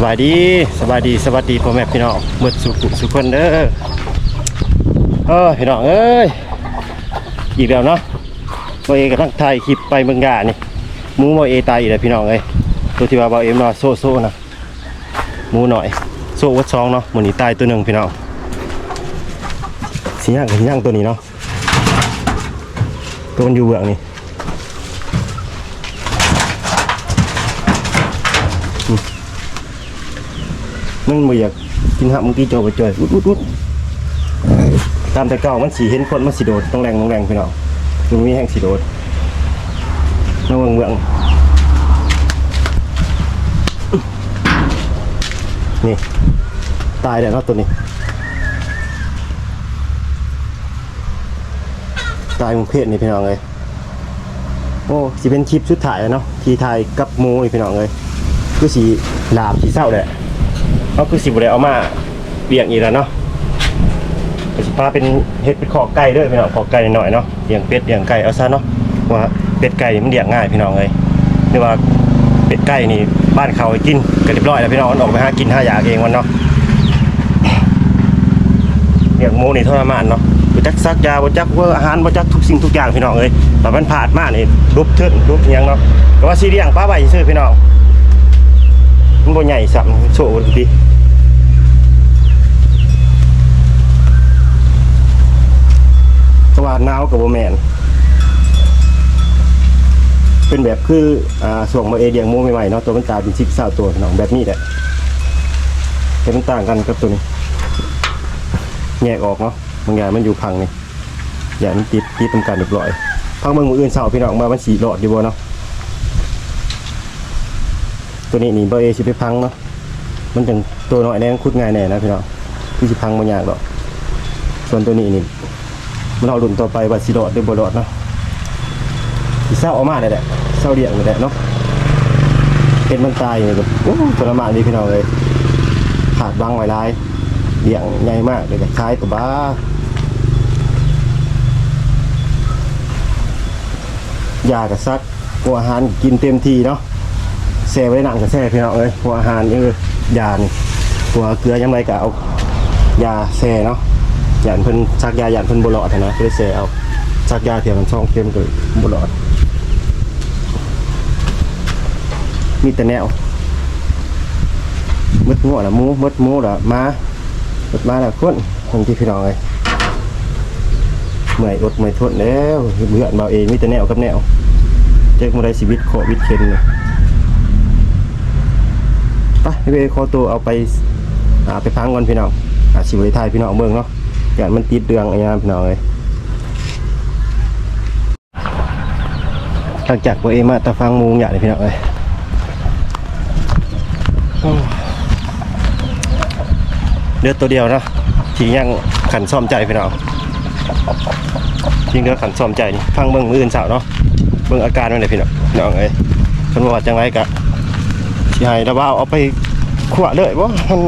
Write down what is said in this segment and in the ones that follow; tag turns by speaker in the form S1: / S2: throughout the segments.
S1: สบายดีสบายดีสวัสดีพ่อแม่พี่น้องหมดสุขสุขคนเด้อเออพี่น้องเอ้ยอีกแล้วเนาะบอเอกำลังถ่ายคลิปไปเมืองกานี่หมูบอเอตายอีกแล้วพี่น้องเอ้ยตัวที่ว่าบอเอ็มนาโซ่โซ่นะหมูหน่อยโซ่วัดซองเนาะหมูนี่ตายตัวหนึ่งพี่น้องสีย่างกับสีย่างตัวนี้เนาะตัวมันอยู่เบื้องนี่ มันบ่อยากกินหับมึงกี้โจไปจ่อยอุดอุดอุดตามแต่เก่ามันสีเห็นคนมันสีโดดต้องแรงต้องแรงพี่น้องดูมีแห้งสีโดดน้องเมืองเมืองนี่ ตายแล้วเนาะตัวนี้ ตายมึงเพศนี่พี่น้องเลยโอ้สิเป็นคลิปสุดท้ายเนาะที่ถ่ายกับมูนี่พี่น้องเลยคือสีลาบสีเศร้าแหละ เขาคือสิบได้เอามาเลี้ยงอีกแล้วเนาะก็สิพาเป็นเฮ็ดเป็นขอไก่ด้วยพี่น้องขอไก่หน่อยเนาะเลี้ยงเป็ดเลี้ยงไก่เอาซะเนาะว่าเป็ดไก่นี่มันเลี้ยงง่ายพี่น้องเลยหรือว่าเป็ดไก่นี่บ้านเขากินก็เรียบร้อยแล้วพี่น้องมันออกไปหากินหาอยากเองมันเนาะเลี้ยงหมูนี่ทรมานเนาะบ่จักซักยาบ่จักเว่าอาหารบ่จักทุกสิ่งทุกอย่างพี่น้องเอ้ยแต่มันผ่านมานี่รุบเทินรุบยังเนาะก็ว่าสิเลี้ยงป้าไว้ซื่อพี่น้องมันบ่ใหญ่สัโซ่ดี สว่าน หนาวกับโบแมนเป็นแบบคืออ่าส่วงมาเอเดียงมูใหม่ๆเนาะตัวมันตาเป็นสิบสาตัวหนองแบบนี้แหละแต่มันต่างกันกับตัวนี้แยกออกเนาะบางอย่างมันอยู่พังนี่อย่างมันติดติดเป็นการเรียบร้อยพังเมืองมืออื่นเสาพี่น้องมามันสีหลอดอยู่บ่เนาะตัวนี้นี่เบอร์เอสิไปพังเนาะมันเป็นตัวน้อยแน่นคุดง่ายแน่นะพี่น้องที่สิพังบางอย่างหรอกส่วนตัวนี้นี่ เอาหลุมต่อไปว่าสิรอดหรือบ่รอดเนาะสิเศร้าออกมาได้แหละเศร้าเลี้ยงนี่แหละเนาะเป็นมันตายนี่แบบโอ้ทรมานดีพี่น้องเลยขาดบางไว้หลายเลี้ยงใหญ่มากเลยแต่คล้ายตัวบ้ายากับซักหัวอาหารกินเต็มที่เนาะแซ่ไว้หนังกับแซ่พี่น้องเลยหัวอาหารนี่คือยานี่หัวเกลือยังไงก็เอายาแซ่เนาะ ยานเพิ่นซักยาหยานเพิ่นบ่หลอดนนะก็เลยเสียเอาซักยาเทียมมันช่องเข้มก็บ่หลอด มีแต่แนวมดงัวละมูมดหมูละมามดมาละคนคนที่พี่น้องเลยเมื่อยอดเมื่อยทนแล้วเบื่อมาเองมีแต่แนวกับแนวเจ๊กมาได้ชีวิตโควิดเข็นเลยไปเบขอตัวเอาไปอ่าไปพังก่อนพี่น้องอาชีพไทยพี่น้องเมืองเนาะ อย่างมันติดเรืองไอะไรนะพี่น้องเลยหลังจากว่าเอมาตะฟังมูงอย่างนี้พี่น้องเลยเดือดตัวเดียวเนาะทียังขันซ่อมใจพี่น้องทีเดือขันซ่อมใจนี่ฟังเบิ่งมืออื่นสาวเนาะเบิ่งอาการมันเลยพี่น้องพี่น้องเอ้ยคนบอกว่าจังไรกะสิให้ระบ้าเอาไปขวเลยว่ามัน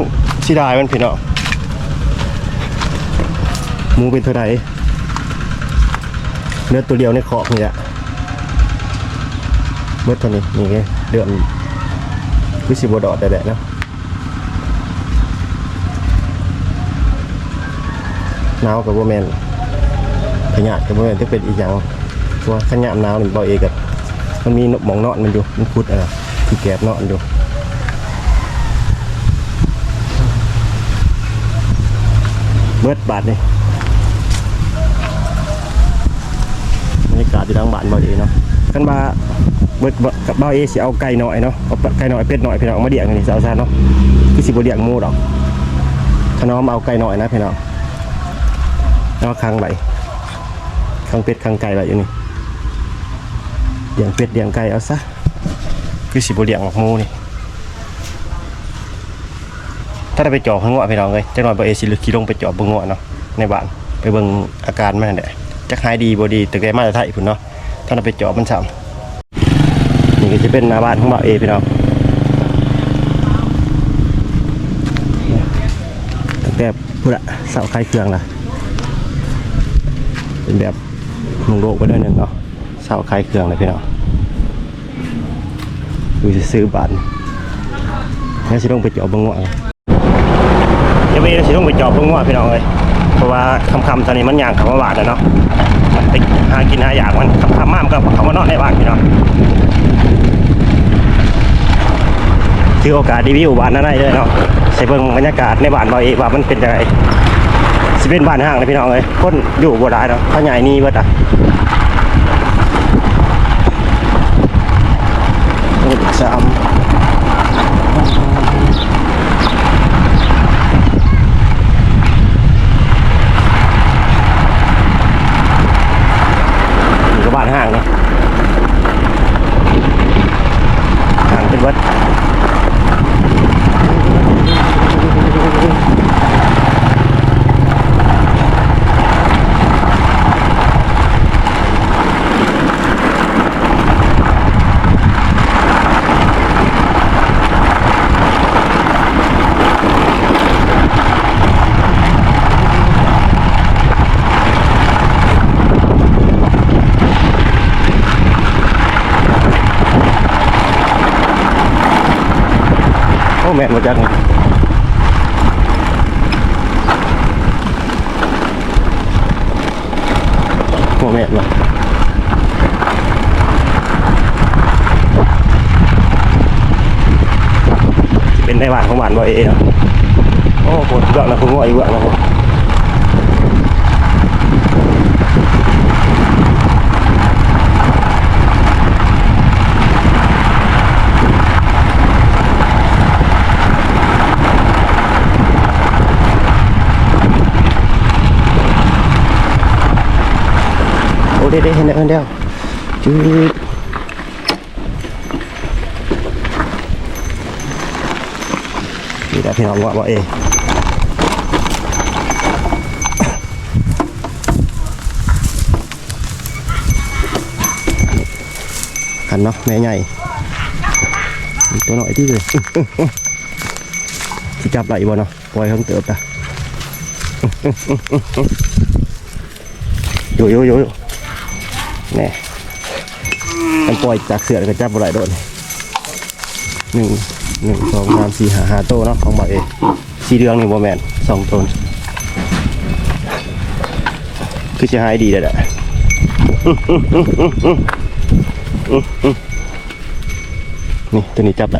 S1: สิได้มันพี่น้อง หมูเป็นเท่าไหร่เนื้อตัวเดียวในขอบนี่แหละเมื่อเท่านี้นี่ไงเดือนวิสิบดอดแต่แดดนะหนาวกับโบแมนขยะกับโบแมนที่เป็นอีกอย่างว่าขยะหนาวนี่บ่เอกับมันมีหมองนอนมันอยู่มันพุดอะที่แกบนอนอยู่เบิดบาทนี่ รยากาศที่ทางบ้านบ่ดีเนาะกันมาเบิดกับบ่าวเอสิเอาไก่หน่อยเนาะเอาไก่หน่อยเป็ดหน่อยพี่น้องเอามาเลี้ยงนี่สาวซาเนาะคือสิบ่เลี้ยงหมูดอกถ้าน้องเอาไก่หน่อยนะพี่น้องเอาคังไว้คังเป็ดคังไก่ไว้อยู่นี่เลี้ยงเป็ดเลี้ยงไก่เอาซะคือสิบ่เลี้ยงหมูนี่ถ้าได้ไปจ่อข้างงอพี่น้องเลยจักหน่อยบ่าวเอสิลึกขี่ลงไปจ่อบเบิ่งงอเนาะในบ้านไปเบิ่งอาการมันนั่นแหละ จักหายดีบ่ดีตึกได้มาตรฐานพุ่นเนาะถ้าเราไปเจาะมันซ้ำนี่ก็จะเป็นหน้าบ้านของบ่าวเอพี่น้องตั้งแต่พุ่นละเสาคลายเครื่องล่ะเป็นแบบมุงโลกไปด้วยหนึ่งเนาะเสาคลายเครื่องเลยพี่น้องดูจะซื้อบ้านแล้วสิต้องไปเจาะบงงัวเดี๋ยวไปสิต้องไปเจาะบงงัวพี่น้องเลยเพราะว่าคำๆตอนนี้มันย่างเขามาบาดแล้วเนาะ ไปหากินหาอยากมันคำๆมากมันก็เขามานอนในบ้านพี่น้องถือโอกาสรีวิวบ้านนั่นได้เลยเนาะใส่เบิ่งบรรยากาศในบ้านเราเองว่ามันเป็นยังไงสิเป็นบ้านห้างเลยพี่น้องเลยคนอยู่บ่ได้เนาะเขาใหญ่นี่เบิดอะ สามนี่ก็บ้านห้างเนาะห้างเป็นวัดโอ้แม่นมาจากนี่ โอ้แม่นมาเป็นในบ้านของบ้านบ่เอ๋เนาะโอ้โหเยอะนะคุณว่าอีเยอะนะผม เด้เด้เห็นแล้วเห็นแล้วจืดนี่แหละพี่น้องว่าบ่เอ๋ขันเนาะแม่ใหญ่ตัวน้อยที่เลยที่จับไหลบ่เนาะปล่อยเขาเติบจ้ะอยู่อยู่อยู่อยู่แนี่มันปล่อยจากเสือแล้วก็จับบ่ไหลโดนหนึ่งหนึ่งสองสามสี่ห้าห้าโตเนาะของบ่เอสีเหลืองนี่บ่แมนสองตนคือจะหายดีเลยแหละนี่ตัวนี้จับไหล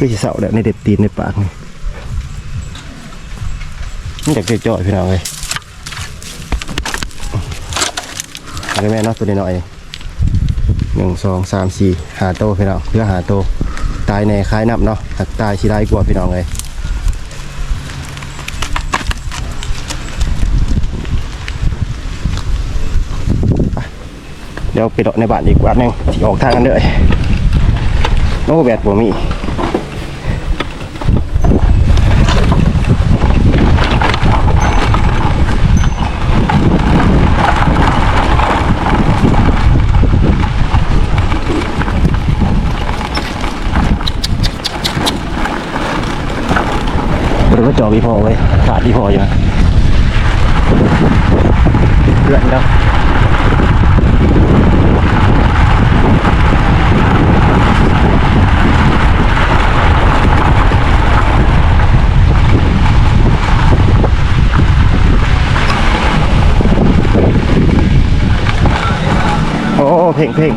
S1: ก็จะเสาแหละในเด็บตีนในปากนี่นี่จากจ่อยพี่น้องเลยอะไรแม่เนาะตัวนี้หน่อยหนึ่งสองสามสี่หาโตพี่น้องเพื่อหาโตตายในคล้ายนับเนาะหักตายชีได้กว่าพี่น้องเลยเดี๋ยวไปดอกในบ้านอีกวัดหนึงที่ออกทางกันเลยโอ้แบตผม มาจอพี่พอไว้ขาดพี่พออยู่นะเพื่อนแล้วโอ้เพ่งเพ่ง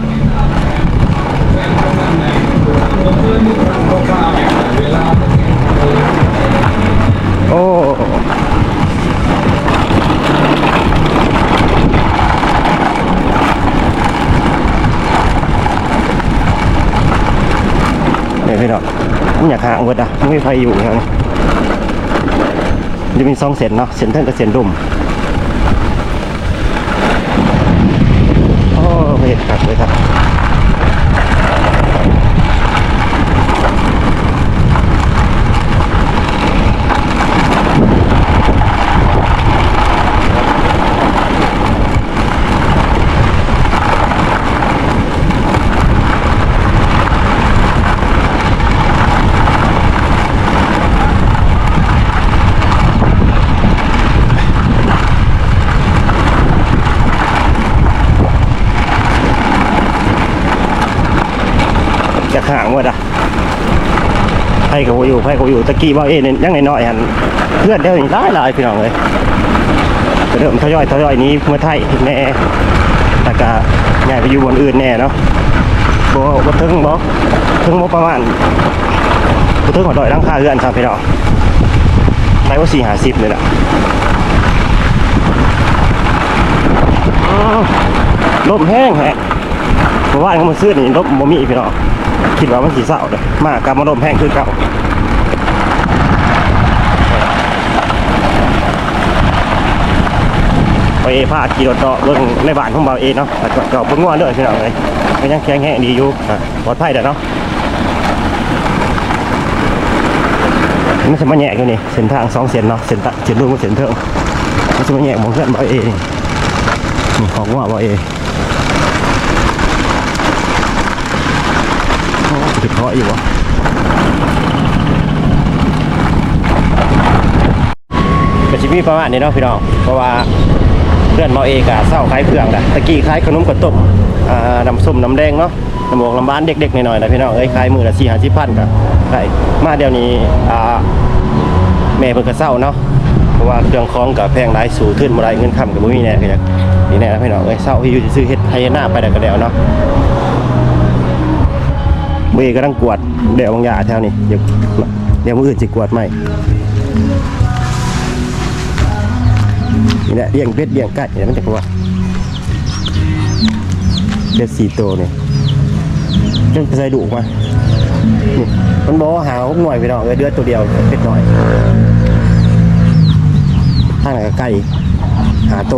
S1: หางเวิดอะไม่มีใครอยู่นะจะมีสองเส้นเนาะเส้นเท่งกับเส้นดุ่มโอ้อเห็ดกัดเลยครับ พ่ก็บ่อยู่ไพ่ก็บ่อยู่ตะกี้ว่าเอ็นยังน้อยๆหันเพื่อนเดียวนี่หลายหลายพี่น้องเลยเริ่มทยอยทยอยนี้เมื่อไทยแน่แต่ก็ย้ายไปอยู่บนอื่นแน่เนาะบ่บ่ถึงบ่ถึงบ่ประมาณบ่ถึงหัวดอยหลังคาเรือนครับพี่น้องไปว่า4 50เลยล่ะลมแห้งแฮะเพราะว่าเขามาซื้อนี่รถบ่มีพี่น้อง คิดว่ามันสีเศร้าเลยมากกับมันมแห้งคือเก่าไปเอพาขี่รถเนาะเรื่องในบ้านของเราเองเนาะแต่ก็ก็บ่ง่วนเด้อพี่น้องเลยก็ยังแข็งแรงดีอยู่อะปลอดภัยเด้อเนาะมันจะมาแยกอยู่นี่เส้นทางสองเส้นเนาะเส้นตะเส้นลุงกับเส้นเทิงมันจะมาแยกมองเพื่อนเราเองนี่ของว่าเราเอง ติดเพราะอยู่วะก็ชิมีประมาณนี้เนาะพี่น้อง เพราะว่าเพื่อนหมอเอกอะเศร้าขายเพื่องนะตะกี้ขายขนมกระตบอ่าน้ำส้มน้ำแดงเนาะน้ำบอกน้ำบ้านเด็กๆหน่อยๆนะพี่น้องเอ้ยขายมือละสี่ห้าสิบพันกับขายมาเดี๋ยวนี้แม่เพิ่นก็เศร้าเนาะเพราะว่าเครื่องคล้องกับแพงหลายสูขึ้นบ่ไดเงินคำกับบ่มีแน่ก็อยากนี่แน่นะพี่น้องเอ้ยเศร้าที่อยู่ซื้อเฮ็ดไทยหน้าไปได้ก็แล้วเนาะ เบก็ต้องกวดเดี๋ยวบางอย่าแถวนี้เดี๋ยวเดี๋ยวมืออื่นจะกวดไหมนี่แหละเลี้ยงเป็ดเลี้ยงไก่เนี่ยมันจะกลัวเป็ดสี่ตัวนี่เรื่องใส่ดุมานี่มันบอกว่าหาหกหน่วยไปหน่อยเออเดือดตัวเดียวเป็ดหน่อยทางไหนก็ไก่หาโต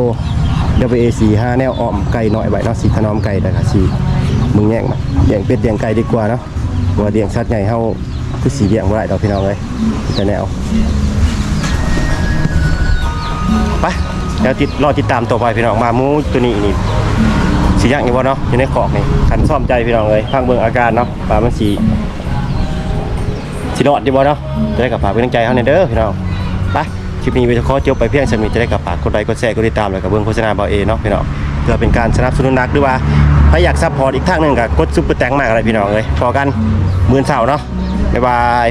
S1: เดี๋ยวไปเอสีห้าแนวอ้อมไก่หน่อยใบเนาะสีถนอมไก่แต่ค่ะสี มึงแย่งมาเลี้ยงเป็ดเลี้ยงไก่ดีกว่าเนาะกว่าเลี้ยงสัตว์ใหญ่เฮาคือสีเลี้ยงบ่ได้ดอกพี่น้องเลยแต่แนวไปเดี๋ยวติดรอติดตามต่อไปพี่น้องมาหมูตัวนี้นี่สีย่างอยู่บ่เนาะอยู่ในขอกนี่ขันซ่อมใจพี่น้องเลยฟังเบิ่งอาการเนาะปลามันสีสีรอดดีบ่เนาะจะได้กับฝากเป็นกำลังใจเฮาเนี่เด้อพี่น้องไปคลิปนี้ไปขอจบไปเพียงสำนี้จะได้กับฝากกดไลค์กดแชร์กดติดตามแล้วกับเบิ่งโฆษณาเบาเอเนาะพี่น้อง เพื่อเป็นการสนับสนุนนักหรือว่าถ้าอยากซัพพอร์ตอีกทางหนึ่งก็กดซุปเปอร์แตงมากอะไรพี่น้องเลยพอกันมื่นเสาร์เนาะบ๊ายบาย